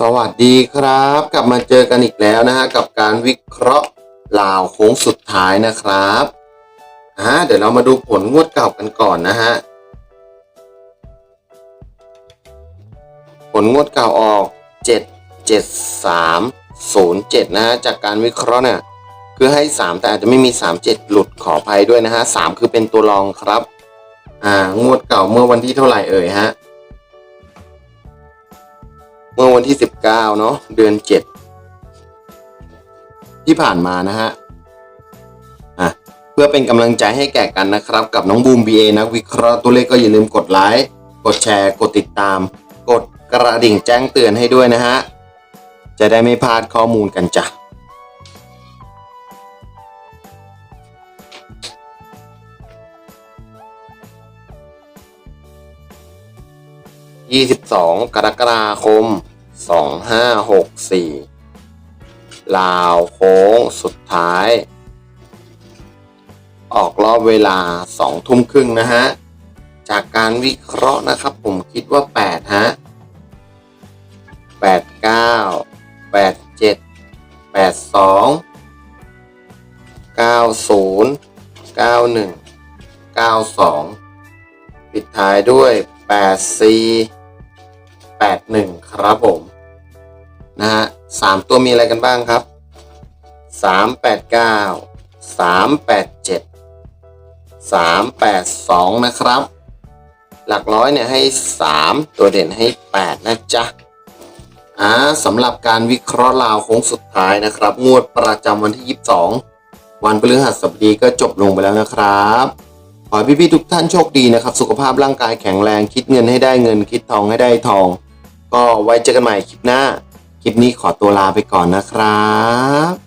สวัสดีครับ กลับมาเจอกันอีกแล้วนะฮะกับการวิเคราะห์ลาวโค้งสุดท้ายนะครับอ่าเดี๋ยวเรามาดูผลงวดเก่ากันก่อนนะฮะผลงวดเก่าออก 7 7 3 0 7 นะฮะจากการวิเคราะห์เนี่ยคือให้ 3 แต่อาจจะไม่มี 3 7 หลุดขออภัยด้วยนะฮะ3คือเป็นตัวรองครับอ่างวดเก่าเมื่อวันที่เท่าไหร่เอ่ยฮะ มื่อวันที่ 19 เนาะเดือน 7 ที่ผ่านมานะฮะอะเพื่อเป็นกำลังใจให้แก่กันนะครับ กับน้องบูม BA นักวิเคราะห์ตัวเลขก็อย่าลืมกดไลค์กดแชร์ กดติดตาม กดกระดิ่งแจ้งเตือนให้ด้วยนะฮะ จะได้ไม่พลาดข้อมูลกันจ้ะ22 กรกฎาคม สองห้าหกสี่ลาวโค้งสุดท้าย ออกรอบเวลาสองทุ่มครึ่งนะฮะ จากการวิเคราะห์นะครับผมคิดว่าแปดฮะแปดเก้าแปดเจ็ดแปดสองเก้าศูนย์เก้าหนึ่งเก้าสองปิดท้ายด้วยแปดสี่แปดหนึ่งครับผมามตัวมีอะไรกันบ้างครับ389 387 382นะครับ หลักร้อยเนี่ยให้3ตัวเด่นให้8นะจ๊ะอ่าสำหรับการวิเคราะห์ลาวโค้งสุดท้ายนะครับ งวดประจำวันที่22วันพฤหัสบดีก็จบลงไปแล้วนะครับขอพี่ๆทุกท่านโชคดีนะครับ สุขภาพร่างกายแข็งแรงคิดเงินให้ได้เงินคิดทองให้ได้ทอง ก็ไว้เจอกันใหม่คลิปหน้า คลิปนี้ขอตัวลาไปก่อนนะครับ